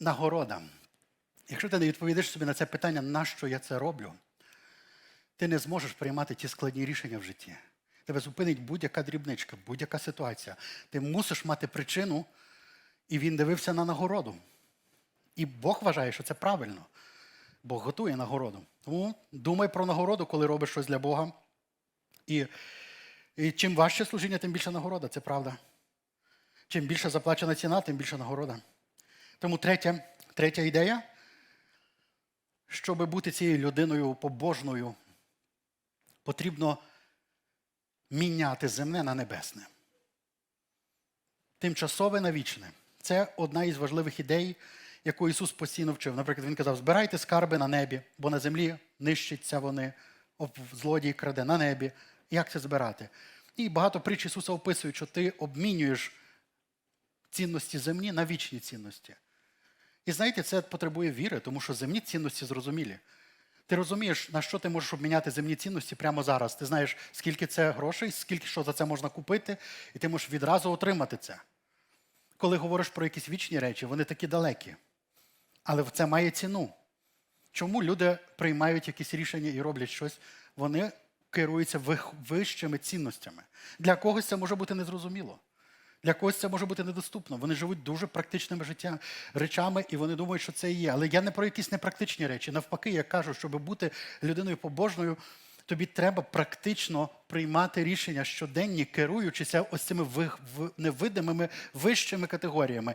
нагорода. Якщо ти не відповідаєш собі на це питання, на що я це роблю, ти не зможеш приймати ті складні рішення в житті. Тебе зупинить будь-яка дрібничка, будь-яка ситуація. Ти мусиш мати причину, і він дивився на нагороду. І Бог вважає, що це правильно. Бог готує нагороду. Тому думай про нагороду, коли робиш щось для Бога. І, і чим важче служіння, тим більше нагорода, це правда. Чим більше заплачена ціна, тим більше нагорода. Тому третя, третя ідея, щоб бути цією людиною побожною, потрібно міняти земне на небесне. Тимчасове на вічне. Це одна із важливих ідей, яку Ісус постійно вчив. Наприклад, Він казав: збирайте скарби на небі, бо на землі нищиться вони, злодій краде на небі. Як це збирати? І багато притч Ісуса описують, що ти обмінюєш цінності земні на вічні цінності. І знаєте, це потребує віри, тому що земні цінності зрозумілі. Ти розумієш, на що ти можеш обміняти земні цінності прямо зараз. Ти знаєш, скільки це грошей, скільки що за це можна купити, і ти можеш відразу отримати це. Коли говориш про якісь вічні речі, вони такі далекі. Але це має ціну. Чому люди приймають якісь рішення і роблять щось? Вони керуються вищими цінностями. Для когось це може бути незрозуміло. Для когось це може бути недоступно. Вони живуть дуже практичними життя, речами, і вони думають, що це і є. Але я не про якісь непрактичні речі. Навпаки, я кажу, щоб бути людиною побожною, тобі треба практично приймати рішення щоденні, керуючися ось цими невидимими вищими категоріями.